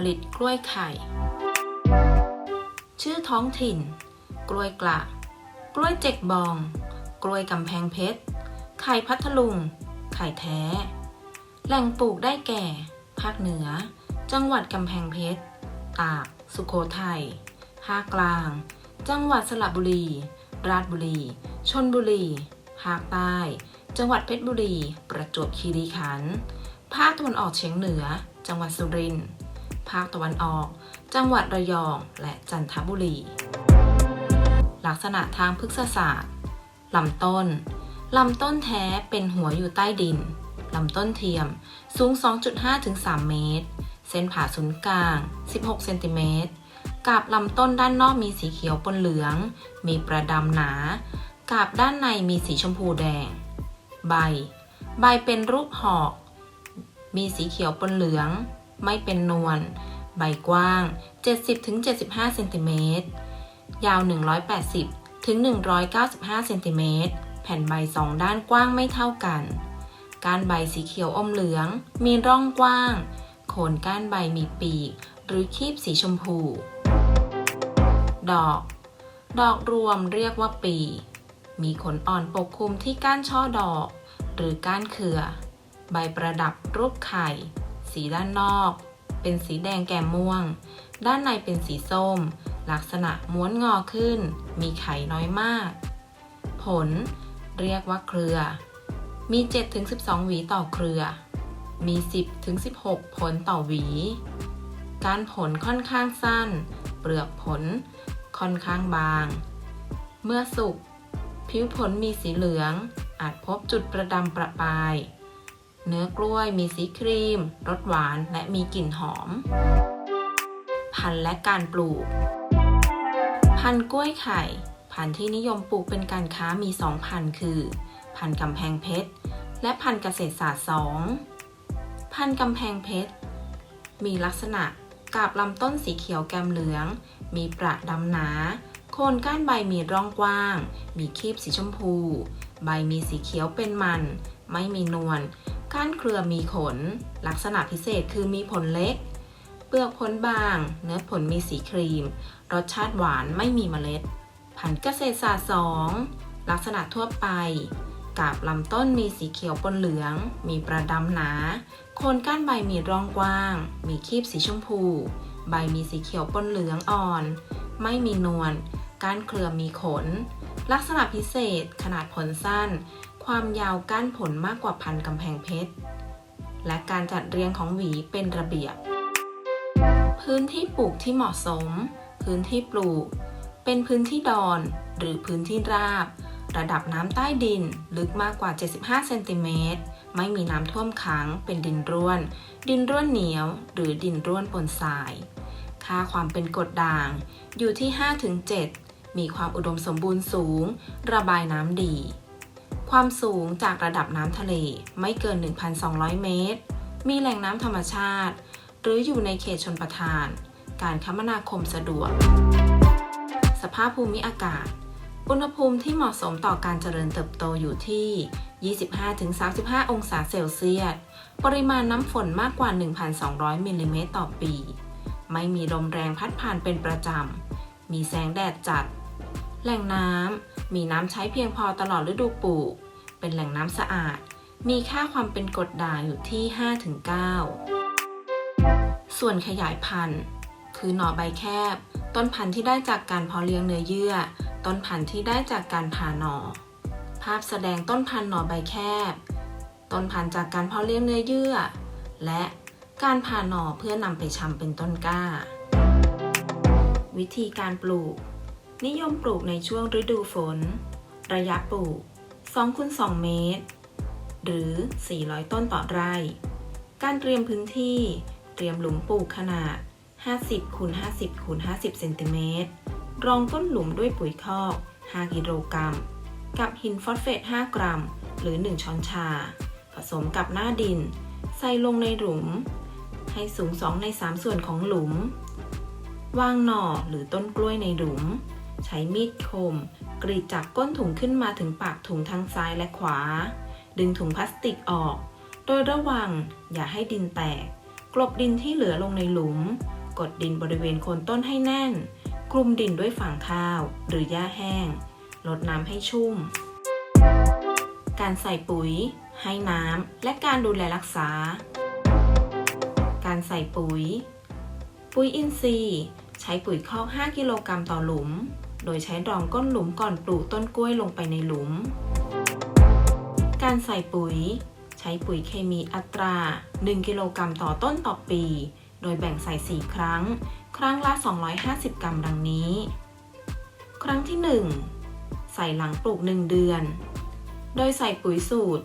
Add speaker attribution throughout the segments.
Speaker 1: ผลิตกล้วยไข่ ชื่อท้องถิ่น กล้วยกระกล้วยเจ็กบอง กล้วยกำแพงเพชร ไข่พัทลุง ไข่แท้ แหล่งปลูกได้แก่ ภาคเหนือ จังหวัดกำแพงเพชร ตาก สุโขทัย ภาคกลาง จังหวัดสระบุรี ราชบุรี ชนบุรี ภาคใต้ จังหวัดเพชรบุรี ประจวบคีรีขันธ์ ภาคตะวันออกเฉียงเหนือ จังหวัดสุรินทร์ ภาคตะวันออก จังหวัดระยอง และจันทบุรี ลักษณะทางพฤกษศาสตร์ลำต้น ลำต้นแท้เป็นหัวอยู่ใต้ดิน ลำต้นเทียมสูง 2.5ถึง3เมตร เส้นผ่าศูนย์กลาง 16เซนติเมตรกาบลำต้นด้านนอกมีสีเขียวปนเหลือง มีประดำหนากาบด้านในมีสีชมพูแดง ใบ ใบเป็นรูปหอก มีสีเขียวปนเหลือง ไม่เป็นนวล ใบกว้าง 70-75เซนติเมตร ยาว 180-195เซนติเมตร แผ่นใบสองด้านกว้างไม่เท่ากัน ก้านใบสีเขียวอมเหลือง มีร่องกว้าง โคนก้านใบมีปีก หรือคีบสีชมพู ดอก ดอกรวมเรียกว่าปี มีขนอ่อนปกคลุมที่ก้านช่อดอก หรือก้านเครือ ใบประดับรูปไข่ สีด้านนอก เป็นสีแดงแก่ม่วง ด้านในเป็นสีส้ม ลักษณะม้วนงอขึ้น มีไข่น้อยมาก ผล เรียกว่าเครือ มี 7-12 หวีต่อเครือ มี 10-16 ผลต่อหวี การผลค่อนข้างสั้น เปลือกผลค่อนข้างบาง เมื่อสุกผิวผลมีสีเหลือง อาจพบจุดประดำประปาย เนื้อกล้วยมีสีครีม รสหวานและมีกลิ่นหอม พันธุ์และการปลูก พันธุ์กล้วยไข่ พันธุ์ที่นิยมปลูกเป็นการค้ามีสองพันธุ์คือ พันธุ์กำแพงเพชร และพันธุ์เกษตรศาสตร์สองพันธุ์กำแพงเพชร มีลักษณะกาบลำต้นสีเขียวแกมเหลือง มีประดำหนา โคนก้านใบมีร่องกว้าง มีคีบสีชมพู ใบมีสีเขียวเป็นมัน ไม่มีนวล ก้านเครือมีขน ลักษณะพิเศษคือมีผลเล็ก เปลือกผลบาง เนื้อผลมีสีครีม รสชาติหวานไม่มีเมล็ด พันธุ์เกษตรศาสตร์สองลักษณะทั่วไปกาบลำต้นมีสีเขียวปนเหลือง มีประดำหนา โคนก้านใบมีร่องกว้าง มีคีบสีชมพู ใบมีสีเขียวปนเหลืองอ่อน ไม่มีนวล ก้านเครือมีขน ลักษณะพิเศษ ขนาดผลสั้น ความยาวก้านผลมากกว่าพันกำแพงเพชร และการจัดเรียงของหวีเป็นระเบียบ พื้นที่ปลูกที่เหมาะสม พื้นที่ปลูก เป็นพื้นที่ดอน หรือพื้นที่ราบ ระดับน้ำใต้ดินลึกมากกว่า 75 เซนติเมตร ไม่มีน้ำท่วมขัง เป็นดินร่วน ดินร่วนเหนียว หรือดินร่วนปนทราย ค่าความเป็นกรดด่าง อยู่ที่ 5-7 มีความอุดมสมบูรณ์สูง ระบายน้ำดี ความสูงจากระดับน้ำทะเลไม่เกิน 1,200 เมตร มีแหล่งน้ำธรรมชาติ หรืออยู่ในเขตชนประทาน การคมนาคมสะดวก สภาพภูมิอากาศ อุณหภูมิที่เหมาะสมต่อการเจริญเติบโตอยู่ที่ 25-35 องศาเซลเซียส ปริมาณน้ำฝนมากกว่า 1,200 มิลลิเมตรต่อปี ไม่มีลมแรงพัดผ่านเป็นประจำ มีแสงแดดจัด แหล่งน้ำ มีน้ำใช้เพียงพอตลอดฤดูปลูก เป็นแหล่งน้ำสะอาด มีค่าความเป็นกรดด่างอยู่ที่ 5-9 ส่วนขยายพันธุ์ คือหน่อใบแคบ ต้นพันธุ์ที่ได้จากการเพาะเลี้ยงเนื้อเยื่อ ต้นพันธุ์ที่ได้จากการผ่าหน่อ ภาพแสดงต้นพันธุ์หน่อใบแคบ ต้นพันธุ์จากการเพาะเลี้ยงเนื้อเยื่อ และการผ่าหน่อเพื่อนำไปชำเป็นต้นกล้า วิธีการปลูก นิยมปลูกในช่วงฤดูฝน ระยะปลูก2คูณ2เมตร หรือ 400 ต้นต่อไร่ การเตรียมพื้นที่ เตรียมหลุมปลูกขนาด 50คูณ50คูณ50เซนติเมตร รองก้นหลุมด้วยปุ๋ยคอก 5 กิโลกรัม กับหินฟอสเฟต 5 กรัม หรือ 1 ช้อนชา ผสมกับหน้าดิน ใส่ลงในหลุม ให้สูง 2 ใน 3 ส่วนของหลุม วางหน่อหรือต้นกล้วยในหลุม ใช้มีดคม กรีดจากก้นถุงขึ้นมาถึงปากถุงทั้งซ้ายและขวา ดึงถุงพลาสติกออก โดยระวังอย่าให้ดินแตก กลบดินที่เหลือลงในหลุม กดดินบริเวณโคนต้นให้แน่นคลุมดินด้วยฟางข้าว หรือหญ้าแห้ง ลดน้ำให้ชุ่ม การใส่ปุ๋ย ให้น้ำ และการดูแลรักษา การใส่ปุ๋ย ปุ๋ยอินทรีย์ใช้ปุ๋ยคอก 5 กิโลกรัมต่อหลุม โดยใช้รองก้นหลุมก่อนปลูกต้นกล้วยลงไปในหลุม การใส่ปุ๋ย ใช้ปุ๋ยเคมีอัตรา 1 กิโลกรัมต่อต้นต่อปี โดยแบ่งใส่ 4 ครั้ง ครั้งละ 250 กรัมดังนี้ ครั้งที่ 1 ใส่หลังปลูก 1 เดือน โดยใส่ปุ๋ยสูตร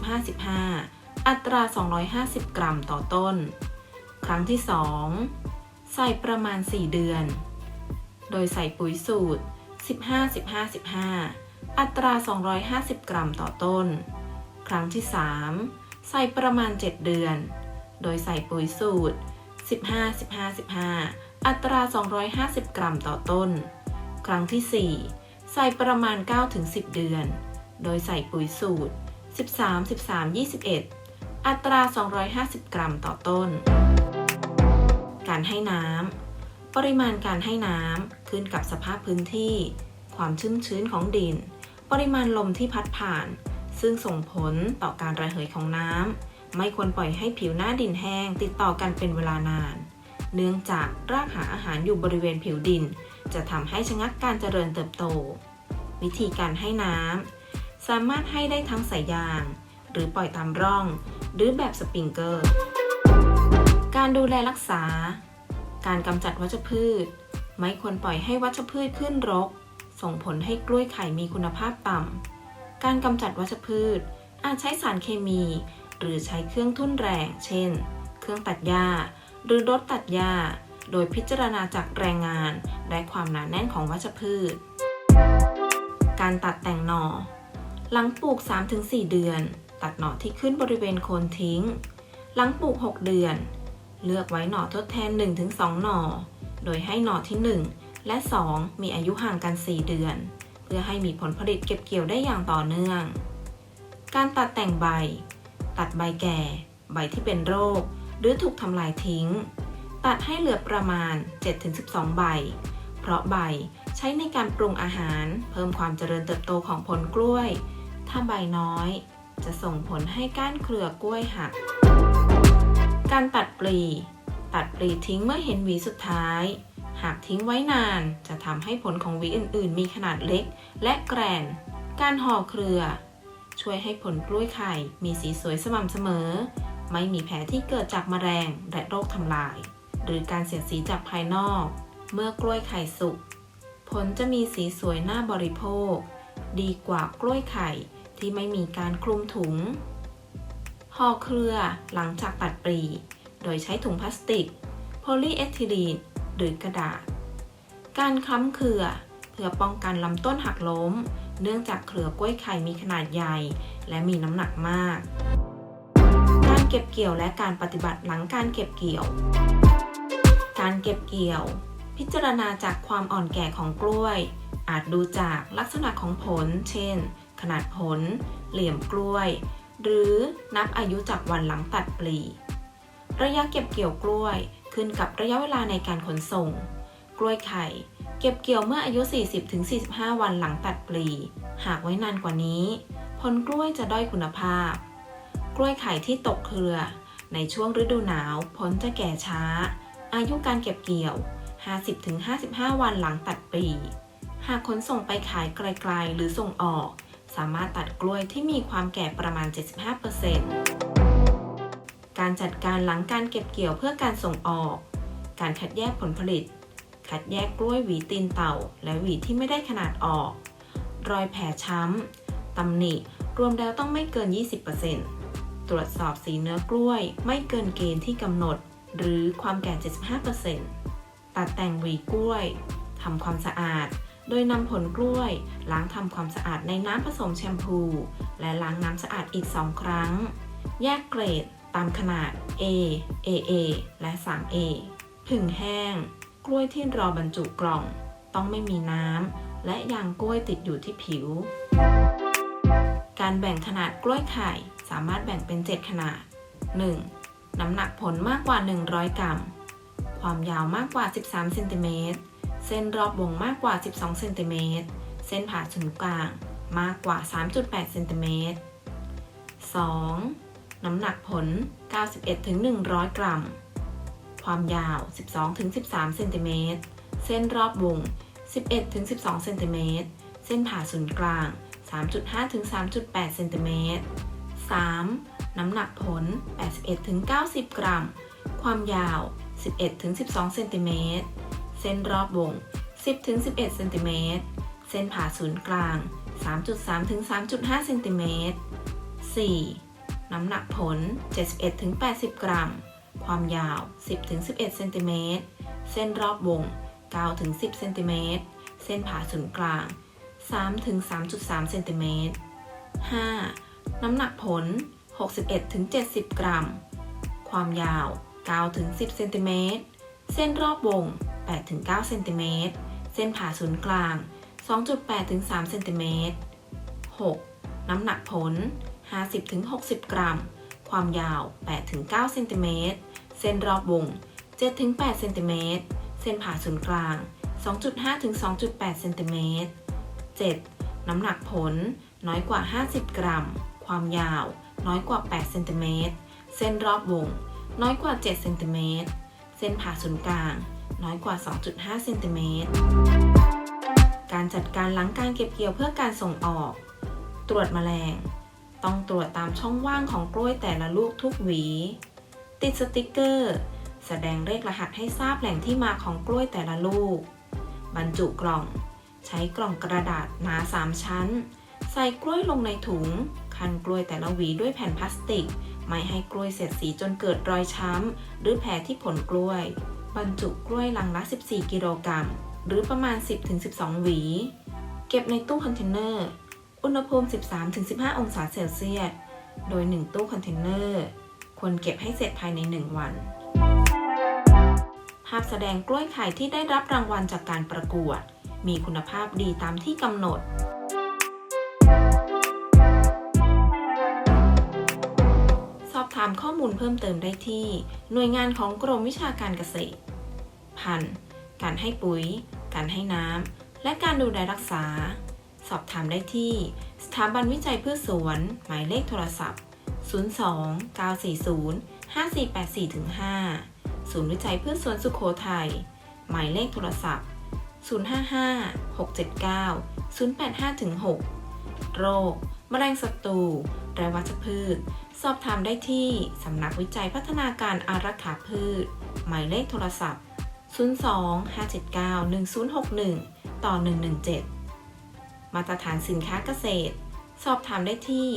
Speaker 1: 15-15-15อัตรา 250 กรัมต่อต้น ครั้งที่ 2 ใส่ประมาณ 4 เดือน โดยใส่ปุ๋ยสูตร 15-15-15 อัตรา 250 กรัมต่อต้น ครั้งที่ 3 ใส่ประมาณ 7 เดือน โดยใส่ปุ๋ยสูตร 15-15-15 อัตรา 250 กรัมต่อต้น ครั้งที่ 4 ใส่ประมาณ 9-10 เดือน โดยใส่ปุ๋ยสูตร 13-13-21 อัตรา 250 กรัมต่อต้น การให้น้ำ ปริมาณการให้น้ำขึ้นกับสภาพพื้นที่ ความชุ่มชื้นของดิน ปริมาณลมที่พัดผ่าน ซึ่งส่งผลต่อการระเหยของน้ำไม่ควรปล่อยให้ผิวหน้าดินแห้งติดต่อกันเป็นเวลานาน เนื่องจากรากหาอาหารอยู่บริเวณผิวดิน จะทำให้ชะงักการเจริญเติบโต วิธีการให้น้ำสามารถให้ได้ทั้งสายยาง หรือปล่อยตามร่อง หรือแบบสปริงเกอร์ การดูแลรักษา การกำจัดวัชพืช ไม่ควรปล่อยให้วัชพืชขึ้นรก ส่งผลให้กล้วยไข่มีคุณภาพต่ำ การกำจัดวัชพืช อาจใช้สารเคมี หรือใช้เครื่องทุ่นแรง เช่น เครื่องตัดหญ้า หรือรถตัดหญ้า โดยพิจารณาจากแรงงาน และความหนาแน่นของวัชพืช การตัดแต่งหน่อ หลังปลูก 3-4 เดือน ตัดหน่อที่ขึ้นบริเวณโคนทิ้ง หลังปลูก 6 เดือน เลือกไว้หน่อทดแทน 1-2 หน่อ โดยให้หน่อที่ 1 และ 2 มีอายุห่างกัน 4 เดือน เพื่อให้มีผลผลิตเก็บเกี่ยวได้อย่างต่อเนื่อง การตัดแต่งใบ ตัดใบแก่ ใบที่เป็นโรค หรือถูกทำลายทิ้ง ตัดให้เหลือประมาณ 7-12 ใบ เพราะใบใช้ในการปรุงอาหาร เพิ่มความเจริญเติบโตของผลกล้วย ถ้าใบน้อย จะส่งผลให้ก้านเครือกล้วยหัก การตัดปลี ตัดปลีทิ้งเมื่อเห็นหวีสุดท้าย หากทิ้งไว้นานจะทำให้ผลของหวีอื่น ๆ มีขนาดเล็ก และแกรน การห่อเครือ ช่วยให้ผลกล้วยไข่มีสีสวยสม่ำเสมอ ไม่มีแผลที่เกิดจากแมลงและโรคทำลาย หรือการเสียดสีจากภายนอก เมื่อกล้วยไข่สุก ผลจะมีสีสวยน่าบริโภค ดีกว่ากล้วยไข่ที่ไม่มีการคลุมถุง ห่อเครือหลังจากตัดปลีโดยใช้ถุงพลาสติก โพลีเอทิลีน หรือกระดาษ การคล้ำเครือเพื่อป้องกันลำต้นหักล้ม เนื่องจากเครือกล้วยไข่มีขนาดใหญ่ และมีน้ำหนักมาก การเก็บเกี่ยวและการปฏิบัติหลังการเก็บเกี่ยว การเก็บเกี่ยว พิจารณาจากความอ่อนแก่ของกล้วย อาจดูจากลักษณะของผล เช่น ขนาดผล เหลี่ยมกล้วย หรือนับอายุจากวันหลังตัดปลี ระยะเก็บเกี่ยวกล้วยขึ้นกับระยะเวลาในการขนส่ง กล้วยไข่ เก็บเกี่ยวเมื่ออายุ 40-45 วันหลังตัดปลี หากไว้นานกว่านี้ ผลกล้วยจะด้อยคุณภาพ กล้วยไข่ที่ตกเครือ ในช่วงฤดูหนาวผลจะแก่ช้า อายุการเก็บเกี่ยว 50-55 วันหลังตัดปลี หากขนส่งไปขายไกลๆหรือส่งออก สามารถตัดกล้วยที่มีความแก่ประมาณ 75%การจัดการหลังการเก็บเกี่ยวเพื่อการส่งออก การคัดแยกผลผลิต คัดแยกกล้วยหวีตีนเต่า และหวีที่ไม่ได้ขนาดออก รอยแผลช้ำ ตำหนิ รวมแล้วต้องไม่เกิน 20%ตรวจสอบสีเนื้อกล้วย ไม่เกินเกณฑ์ที่กำหนด หรือความแก่ 75%ตัดแต่งหวีกล้วยทำความสะอาด โดยนำผลกล้วย ล้างทำความสะอาดในน้ำผสมแชมพู และล้างน้ำสะอาดอีก 2 ครั้ง แยกเกรดตามขนาด A AA และ 3A ผึ่งแห้ง กล้วยที่รอบรรจุกล่อง ต้องไม่มีน้ำ และยางกล้วยติดอยู่ที่ผิว การแบ่งขนาดกล้วยไข่สามารถแบ่งเป็น 7 ขนาด 1. น้ำหนักผลมากกว่า 100 กรัม ความยาวมากกว่า 13 เซนติเมตร เส้นรอบวงมากกว่า 12เซนติเมตร เส้นผ่าศูนย์กลางมากกว่า 3.8เซนติเมตร 2. น้ำหนักผล 91-100 กรัม ความยาว 12-13เซนติเมตร เส้นรอบวง 11-12เซนติเมตร เส้นผ่าศูนย์กลาง 3.5-3.8เซนติเมตร 3. น้ำหนักผล 81-90 กรัม ความยาว 11-12เซนติเมตร เส้นรอบวง 10-11เซนติเมตร เส้นผ่าศูนย์กลาง 3.3-3.5เซนติเมตร 4. น้ำหนักผล 71-80 กรัม ความยาว 10-11เซนติเมตร เส้นรอบวง 9-10เซนติเมตร เส้นผ่าศูนย์กลาง 3-3.3เซนติเมตร 5. น้ำหนักผล 61-70 กรัม ความยาว 9-10เซนติเมตร เส้นรอบวง 8-9เซนติเมตรเส้นผ่าศูนย์กลาง 2.8-3เซนติเมตร 6. น้ำหนักผล 50-60 กรัม ความยาว 8-9เซนติเมตรเส้นรอบวง 7-8เซนติเมตรเส้นผ่าศูนย์กลาง 2.5-2.8เซนติเมตร 7. น้ำหนักผล น้อยกว่า 50 กรัม ความยาว น้อยกว่า8เซนติเมตรเส้นรอบวง น้อยกว่า7เซนติเมตรเส้นผ่าศูนย์กลาง น้อยกว่า 2.5 เซนติเมตร การจัดการหลังการเก็บเกี่ยวเพื่อการส่งออก ตรวจแมลง ต้องตรวจตามช่องว่างของกล้วยแต่ละลูกทุกหวี ติดสติกเกอร์ แสดงเลขรหัสให้ทราบแหล่งที่มาของกล้วยแต่ละลูก บรรจุกล่อง ใช้กล่องกระดาษหนา 3 ชั้น ใส่กล้วยลงในถุง คันกล้วยแต่ละหวีด้วยแผ่นพลาสติกไม่ให้กล้วยเสียดสีจนเกิดรอยช้ำ หรือแผลที่ผลกล้วย บรรจุกล้วยลังละ 14 กิโลกรัม หรือประมาณ 10-12 หวี เก็บในตู้คอนเทนเนอร์ อุณหภูมิ 13-15 องศาเซลเซียส โดย 1 ตู้คอนเทนเนอร์ ควรเก็บให้เสร็จภายใน 1 วัน ภาพแสดงกล้วยไข่ที่ได้รับรางวัลจากการประกวด มีคุณภาพดีตามที่กำหนด มข้อมูลเพิ่มเติมได้ที่ หน่วยงานของกรมวิชาการเกษตร พันธุ์ การให้ปุ๋ย การให้น้ำ และการดูแลรักษา สอบถามได้ที่ สถาบันวิจัยพืชสวน หมายเลขโทรศัพท์ 02 940 5484-5 ศูนย์วิจัยพืชสวนสุขโขทัย หมายเลขโทรศัพท์ 055 679 085-6 โรค แมลงศัตรูและวัชพืช สอบถามได้ที่สำนักวิจัยพัฒนาการอารักขาพืช หมายเลขโทรศัพท์ 02 579 1061 ต่อ 117 มาตรฐานสินค้าเกษตร สอบถามได้ที่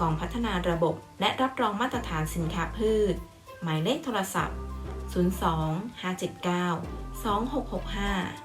Speaker 1: กองพัฒนาระบบและรับรองมาตรฐานสินค้าพืช หมายเลขโทรศัพท์ 02 579 2665